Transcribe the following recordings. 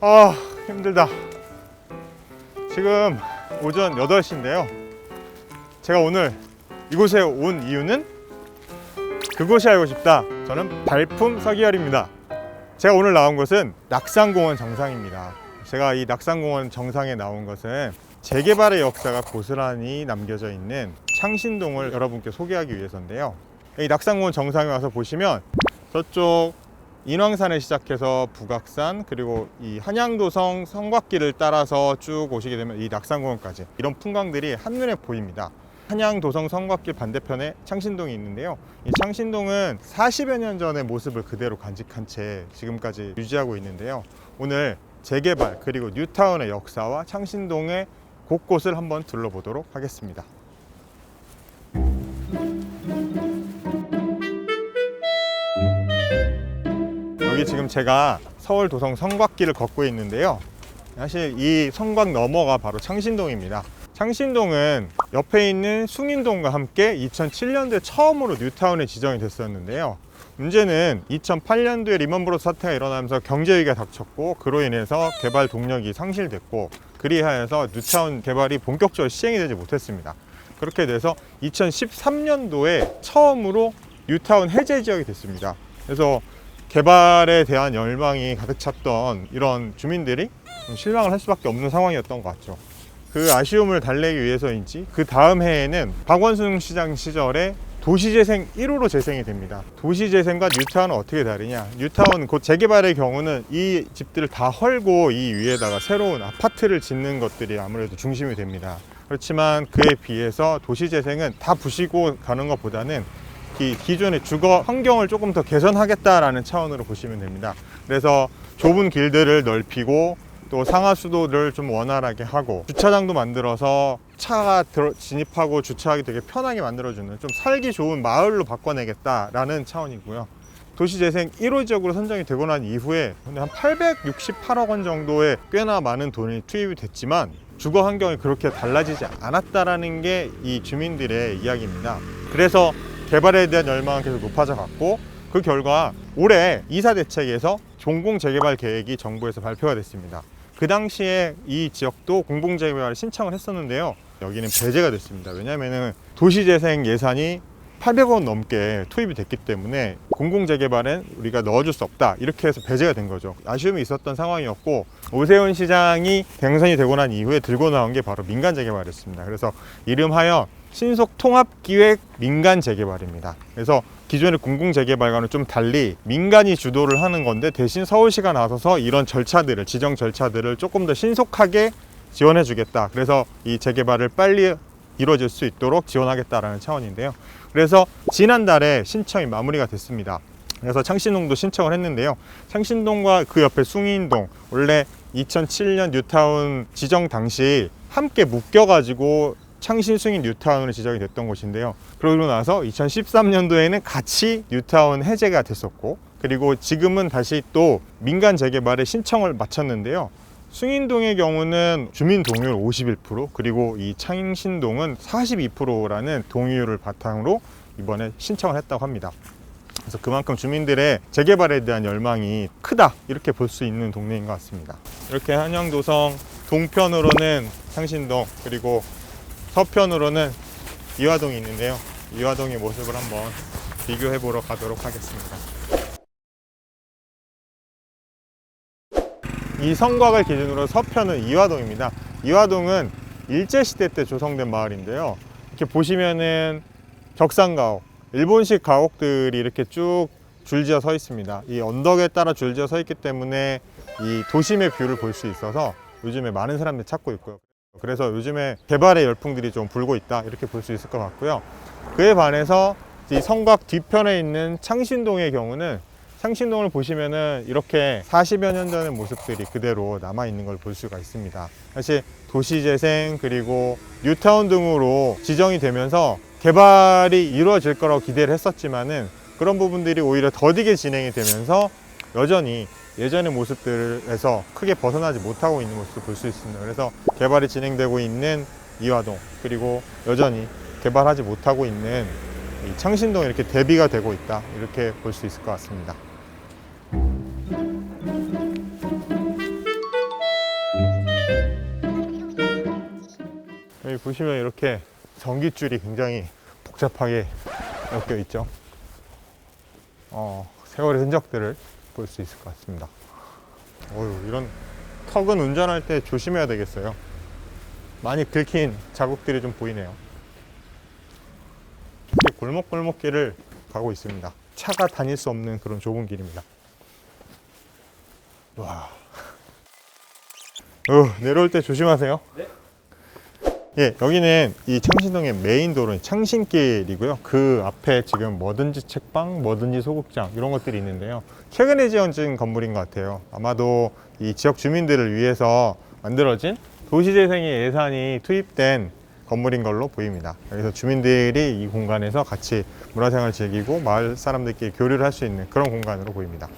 아 힘들다. 지금 오전 8시인데요. 제가 오늘 이곳에 온 이유는 그곳이 알고 싶다. 저는 발품 서기열입니다. 제가 오늘 나온 곳은 낙산공원 정상입니다. 제가 이 낙산공원 정상에 나온 것은 재개발의 역사가 고스란히 남겨져 있는 창신동을 여러분께 소개하기 위해서인데요 이 낙산공원 정상에 와서 보시면 저쪽 인왕산을 시작해서 북악산 그리고 이 한양도성 성곽길을 따라서 쭉 오시게 되면 이 낙산공원까지 이런 풍광들이 한눈에 보입니다. 한양도성 성곽길 반대편에 창신동이 있는데요. 이 창신동은 40여 년 전의 모습을 그대로 간직한 채 지금까지 유지하고 있는데요. 오늘 재개발 그리고 뉴타운의 역사와 창신동의 곳곳을 한번 둘러보도록 하겠습니다. 여기 지금 제가 서울 도성 성곽길을 걷고 있는데요. 사실 이 성곽 너머가 바로 창신동입니다. 창신동은 옆에 있는 숭인동과 함께 2007년도에 처음으로 뉴타운에 지정이 됐었는데요. 문제는 2008년도에 리먼브로스 사태가 일어나면서 경제 위기가 닥쳤고 그로 인해서 개발 동력이 상실됐고 그리하여서 뉴타운 개발이 본격적으로 시행이 되지 못했습니다. 그렇게 돼서 2013년도에 처음으로 뉴타운 해제 지역이 됐습니다. 그래서 개발에 대한 열망이 가득 찼던 이런 주민들이 좀 실망을 할 수밖에 없는 상황이었던 것 같죠. 그 아쉬움을 달래기 위해서인지 그 다음 해에는 박원순 시장 시절에 도시재생 1호로 재생이 됩니다. 도시재생과 뉴타운은 어떻게 다르냐? 뉴타운 곧 재개발의 경우는 이 집들을 다 헐고 이 위에다가 새로운 아파트를 짓는 것들이 아무래도 중심이 됩니다. 그렇지만 그에 비해서 도시재생은 다 부시고 가는 것보다는 이 기존의 주거 환경을 조금 더 개선하겠다라는 차원으로 보시면 됩니다. 그래서 좁은 길들을 넓히고 또 상하수도를 좀 원활하게 하고 주차장도 만들어서 차가 들어 진입하고 주차하기 되게 편하게 만들어주는 좀 살기 좋은 마을로 바꿔내겠다라는 차원이고요. 도시재생 1호 지역으로 선정이 되고 난 이후에 한 868억 원 정도의 꽤나 많은 돈이 투입이 됐지만 주거 환경이 그렇게 달라지지 않았다라는 게 이 주민들의 이야기입니다. 그래서 개발에 대한 열망은 계속 높아져 갔고 그 결과 올해 이사 대책에서 공공 재개발 계획이 정부에서 발표가 됐습니다. 그 당시에 이 지역도 공공 재개발을 신청을 했었는데요. 여기는 배제가 됐습니다. 왜냐하면 도시재생 예산이 800억 원 넘게 투입이 됐기 때문에 공공 재개발엔 우리가 넣어줄 수 없다 이렇게 해서 배제가 된 거죠. 아쉬움이 있었던 상황이었고 오세훈 시장이 당선이 되고 난 이후에 들고 나온 게 바로 민간 재개발이었습니다. 그래서 이름하여 신속 통합 기획 민간 재개발입니다. 그래서 기존의 공공 재개발과는 좀 달리 민간이 주도를 하는 건데 대신 서울시가 나서서 이런 절차들을 지정 절차들을 조금 더 신속하게 지원해 주겠다. 그래서 이 재개발을 빨리 이루어질 수 있도록 지원하겠다라는 차원인데요. 그래서 지난달에 신청이 마무리가 됐습니다. 그래서 창신동도 신청을 했는데요. 창신동과 그 옆에 숭인동 원래 2007년 뉴타운 지정 당시 함께 묶여가지고 창신 숭인 뉴타운으로 지정이 됐던 곳인데요. 그러고 나서 2013년도에는 같이 뉴타운 해제가 됐었고 그리고 지금은 다시 또 민간 재개발에 신청을 마쳤는데요. 숭인동의 경우는 주민 동의율 51% 그리고 이 창신동은 42%라는 동의율을 바탕으로 이번에 신청을 했다고 합니다. 그래서 그만큼 주민들의 재개발에 대한 열망이 크다 이렇게 볼 수 있는 동네인 것 같습니다. 이렇게 한양도성 동편으로는 창신동 그리고 서편으로는 이화동이 있는데요. 이화동의 모습을 한번 비교해 보러 가도록 하겠습니다. 이 성곽을 기준으로 서편은 이화동입니다. 이화동은 일제시대 때 조성된 마을인데요. 이렇게 보시면은 격산가옥, 일본식 가옥들이 이렇게 쭉 줄지어 서 있습니다. 이 언덕에 따라 줄지어 서 있기 때문에 이 도심의 뷰를 볼 수 있어서 요즘에 많은 사람들이 찾고 있고요. 그래서 요즘에 개발의 열풍들이 좀 불고 있다 이렇게 볼 수 있을 것 같고요. 그에 반해서 이 성곽 뒤편에 있는 창신동의 경우는 창신동을 보시면은 이렇게 40여 년 전의 모습들이 그대로 남아 있는 걸 볼 수가 있습니다. 사실 도시재생 그리고 뉴타운 등으로 지정이 되면서 개발이 이루어질 거라고 기대를 했었지만은 그런 부분들이 오히려 더디게 진행이 되면서 여전히 예전의 모습들에서 크게 벗어나지 못하고 있는 모습을 볼 수 있습니다. 그래서 개발이 진행되고 있는 이화동 그리고 여전히 개발하지 못하고 있는 이 창신동 이렇게 대비가 되고 있다 이렇게 볼 수 있을 것 같습니다. 여기 보시면 이렇게 전기줄이 굉장히 복잡하게 엮여 있죠. 어, 세월의 흔적들을 볼 수 있을 것 같습니다. 어휴, 이런 턱은 운전할 때 조심해야 되겠어요. 많이 긁힌 자국들이 좀 보이네요. 골목골목길을 가고 있습니다. 차가 다닐 수 없는 그런 좁은 길입니다. 와. 어, 내려올 때 조심하세요. 예, 여기는 이 창신동의 메인 도로는 창신길이고요. 그 앞에 지금 뭐든지 책방, 뭐든지 소극장 이런 것들이 있는데요. 최근에 지어진 건물인 것 같아요. 아마도 이 지역 주민들을 위해서 만들어진 도시재생의 예산이 투입된 건물인 걸로 보입니다. 여기서 주민들이 이 공간에서 같이 문화생활 즐기고 마을 사람들끼리 교류를 할 수 있는 그런 공간으로 보입니다.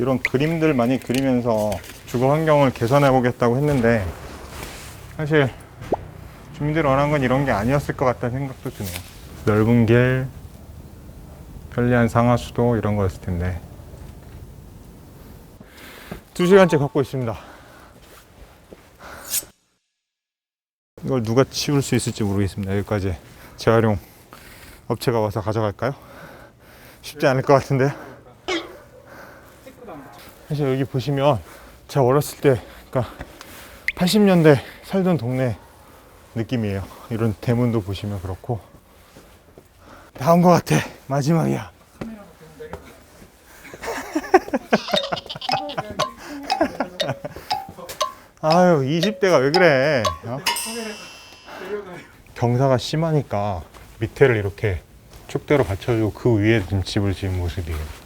이런 그림들 많이 그리면서 주거 환경을 개선해 보겠다고 했는데 사실 주민들이 원한 건 이런 게 아니었을 것 같다는 생각도 드네요. 넓은 길, 편리한 상하수도 이런 거였을 텐데 두 시간째 걷고 있습니다. 이걸 누가 치울 수 있을지 모르겠습니다. 여기까지 재활용 업체가 와서 가져갈까요? 쉽지 않을 것 같은데요. 사실 여기 보시면 제가 어렸을 때, 그러니까 80년대 살던 동네 느낌이에요. 이런 대문도 보시면 그렇고. 나온 것 같아. 마지막이야. 아유, 20대가 왜 그래? 어? 경사가 심하니까 밑에를 이렇게 축대로 받쳐주고 그 위에 집을 지은 모습이에요.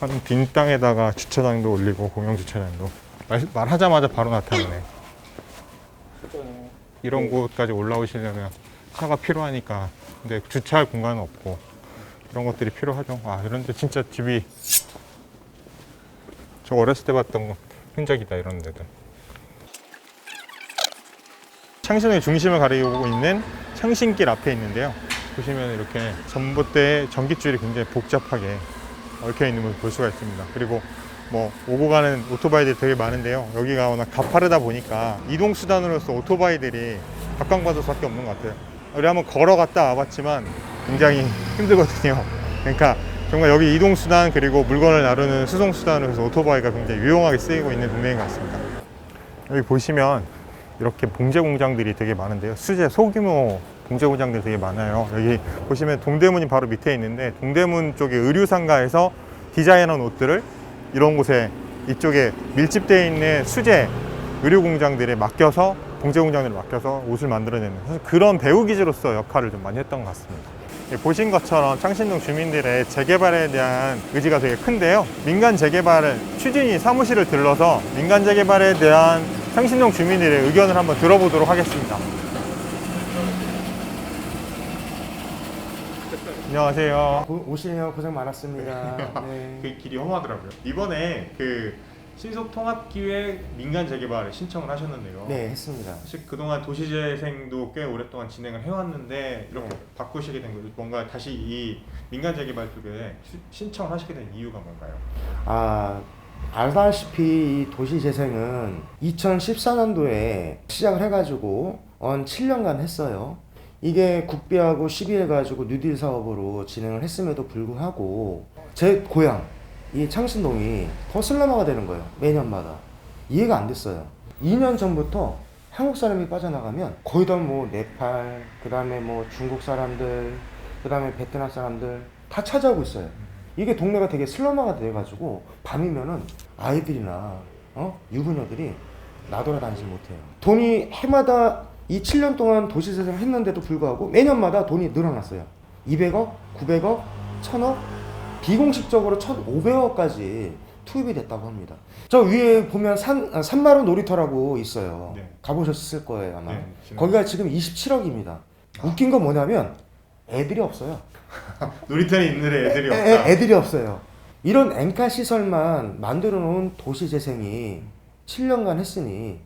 한 빈 땅에다가 주차장도 올리고 공영 주차장도 말, 말하자마자 바로 나타나네. 이런 곳까지 올라오시려면 차가 필요하니까 근데 주차할 공간은 없고 이런 것들이 필요하죠. 아 이런데 진짜 집이 저 어렸을 때 봤던 흔적이다 이런 데들. 창신의 중심을 가리고 있는 창신길 앞에 있는데요. 보시면 이렇게 전봇대에 전기줄이 굉장히 복잡하게 얽혀 있는 걸볼 수가 있습니다. 그리고 뭐 오고 가는 오토바이들이 되게 많은데요. 여기가 워낙 가파르다 보니까 이동 수단으로서 오토바이들이 각광받을 수밖에 없는 것 같아요. 우리 한번 걸어갔다 와봤지만 굉장히 힘들거든요. 그러니까 정말 여기 이동 수단 그리고 물건을 나르는 수송 수단으로서 오토바이가 굉장히 유용하게 쓰이고 있는 동네인 것 같습니다. 여기 보시면 이렇게 봉제 공장들이 되게 많은데요. 수제 소규모 봉제 공장들이 되게 많아요. 여기 보시면 동대문이 바로 밑에 있는데 동대문 쪽에 의류상가에서 디자인한 옷들을 이런 곳에 이쪽에 밀집되어 있는 수제 의류 공장들에 맡겨서 봉제 공장들에 맡겨서 옷을 만들어내는 사실 그런 배우 기지로서 역할을 좀 많이 했던 것 같습니다. 예, 보신 것처럼 창신동 주민들의 재개발에 대한 의지가 되게 큰데요. 민간 재개발 추진이 사무실을 들러서 민간 재개발에 대한 창신동 주민들의 의견을 한번 들어보도록 하겠습니다. 안녕하세요. 고- 오시느라 고생 많았습니다. 네. 그 길이 험하더라고요. 이번에 그 신속 통합 기획 민간 재개발을 신청을 하셨는데요. 네, 했습니다. 사실 그동안 도시재생도 꽤 오랫동안 진행을 해왔는데 이렇게 네. 바꾸시게 된 거죠. 뭔가 다시 이 민간 재개발 쪽에 시- 신청을 하시게 된 이유가 뭔가요? 아, 알다시피 이 도시재생은 2014년도에 시작을 해가지고 한 7년간 했어요. 이게 국비하고 시비해가지고 뉴딜 사업으로 진행을 했음에도 불구하고 제 고향 이 창신동이 더 슬럼화가 되는 거예요. 매년마다 이해가 안 됐어요. 2년 전부터 한국 사람이 빠져나가면 거의 다 뭐 네팔, 그 다음에 뭐 중국 사람들, 그 다음에 베트남 사람들 다 찾아오고 있어요. 이게 동네가 되게 슬럼화가 돼가지고 밤이면은 아이들이나 어 유부녀들이 나돌아다니지 못해요. 돈이 해마다 이 7년 동안 도시재생 했는데도 불구하고 매년마다 돈이 늘어났어요. 200억, 900억, 1000억, 비공식적으로 1,500억까지 투입이 됐다고 합니다. 저 위에 보면 산, 아, 산마루 놀이터라고 있어요. 네. 가보셨을 거예요 아마. 네. 거기가 지금 27억입니다. 웃긴 건 뭐냐면 애들이 없어요. 놀이터에 있는 애들이 애, 애, 애들이 없어요. 이런 엔카 시설만 만들어 놓은 도시 재생이 7년간 했으니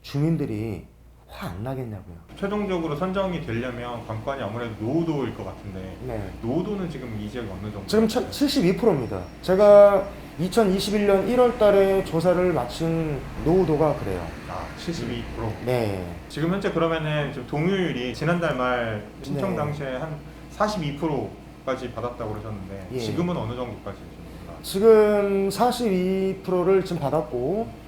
주민들이 화 안 나겠냐고요. 최종적으로 선정이 되려면 관건이 아무래도 노후도일 것 같은데 네. 노후도는 지금 이 지역이 어느 정도? 지금 72%입니다. 제가 2021년 1월 달에 조사를 마친 노후도가 그래요. 아, 72%. 네. 지금 현재 그러면은 지금 동요율이 지난달 말 신청 네. 당시에 한 42%까지 받았다고 그러셨는데 예. 지금은 어느 정도까지? 지금 42%를 지금 받았고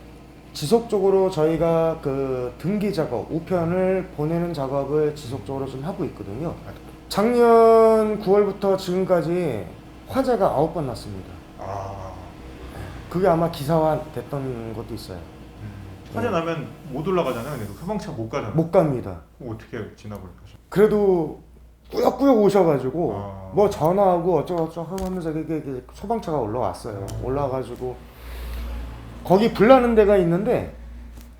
지속적으로 저희가 그 등기 작업, 우편을 보내는 작업을 지속적으로 좀 하고 있거든요. 작년 9월부터 지금까지 화재가 9번 났습니다. 아, 그게 아마 기사화 됐던 것도 있어요. 음. 화재 나면 못 올라가잖아요. 근데 소방차 못 가잖아요. 못 갑니다. 그거 어떻게 지나버릴까? 그래도 꾸역꾸역 오셔가지고 아. 뭐 전화하고 어쩌고저쩌고 하면서 이게 이게 소방차가 올라왔어요. 올라와가지고 거기 불나는 데가 있는데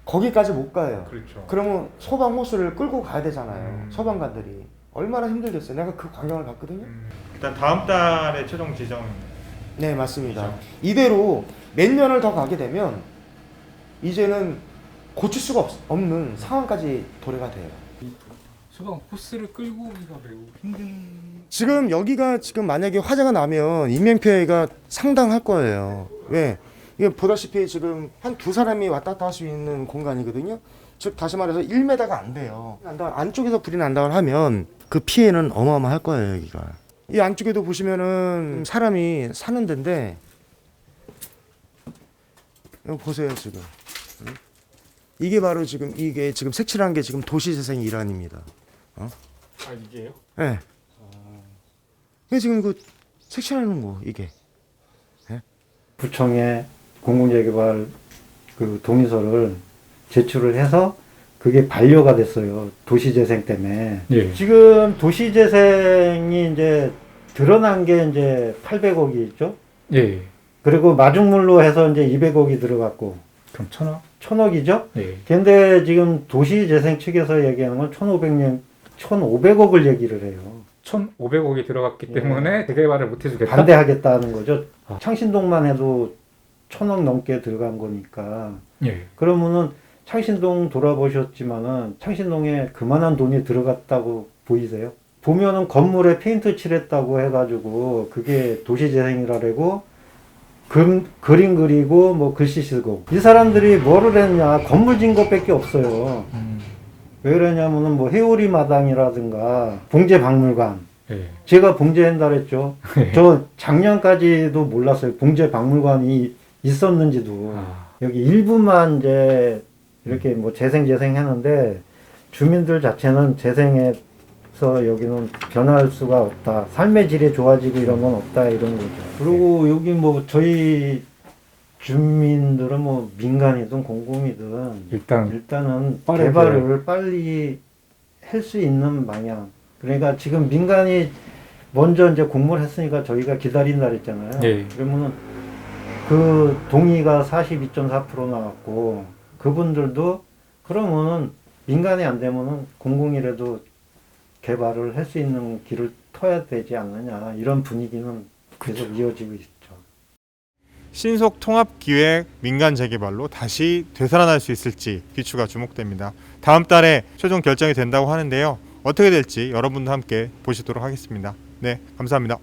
거기까지 못 가요. 그렇죠. 그러면 소방 호스를 끌고 가야 되잖아요. 음. 소방관들이 얼마나 힘들겠어요. 내가 그 광경을 봤거든요. 음. 일단 다음 달에 최종 지정. 네 맞습니다. 그렇죠. 이대로 몇 년을 더 가게 되면 이제는 고칠 수가 없, 없는 상황까지 도래가 돼요. 소방 호스를 끌고 오기가 매우 힘든 지금 여기가 지금 만약에 화재가 나면 인명 피해가 상당할 거예요. 왜? 이게 보다시피 지금 한 두 사람이 왔다 갔다 할 수 있는 공간이거든요. 즉 다시 말해서 1m가 안 돼요. 난다 안쪽에서 불이 난다고 하면 그 피해는 어마어마할 거예요, 여기가. 이 안쪽에도 보시면은 사람이 사는 데인데 이거 보세요, 지금. 응? 이게 바로 지금 이게 지금 색칠한 게 지금 도시 재생 일환입니다. 아 이게요? 예. 네. 이게 지금 그 색칠하는 거 이게. 구청에 공공재개발 그 동의서를 제출을 해서 그게 반려가 됐어요. 도시재생 때문에. 예. 지금 도시재생이 이제 드러난 게 이제 800억이 있죠. 예. 그리고 마중물로 해서 이제 200억이 들어갔고 그럼 천억? 1000억이죠. 예. 근데 지금 도시재생 측에서 얘기하는 건 1500년 1500억을 얘기를 해요. 1,500억이 들어갔기 예. 때문에 재개발을 못 해주겠다. 반대하겠다는 거죠. 창신동만 해도 천억 넘게 들어간 거니까 예. 그러면은 창신동 돌아보셨지만은 창신동에 그만한 돈이 들어갔다고 보이세요? 보면은 건물에 페인트 칠했다고 해가지고 그게 도시재생이라고 금, 그림 그리고 뭐 글씨 쓰고 이 사람들이 뭐를 했냐 건물 진 것밖에 없어요. 음. 왜 그러냐면은 뭐 해오리 마당이라든가 봉제 박물관 예. 제가 봉제 한다 그랬죠. 저 작년까지도 몰랐어요. 봉제 박물관이 있었는지도. 아. 여기 일부만 이제 이렇게 뭐 재생 재생 하는데 주민들 자체는 재생에서 여기는 변할 수가 없다. 삶의 질이 좋아지고 이런 건 없다 이런 거죠. 그리고 여기 뭐 저희 주민들은 뭐 민간이든 공공이든 일단 일단은 빠르게. 개발을 빨리 할 수 있는 방향. 그러니까 지금 민간이 먼저 이제 공모를 했으니까 저희가 기다린다 그랬잖아요. 예. 그러면은 그 동의가 42.4% 나왔고 그분들도 그러면은 민간이 안 되면은 공공이라도 개발을 할 수 있는 길을 터야 되지 않느냐 이런 분위기는 계속 이어지고 있죠. 신속 통합 기획 민간 재개발로 다시 되살아날 수 있을지 귀추가 주목됩니다. 다음 달에 최종 결정이 된다고 하는데요. 어떻게 될지 여러분도 함께 보시도록 하겠습니다. 네, 감사합니다.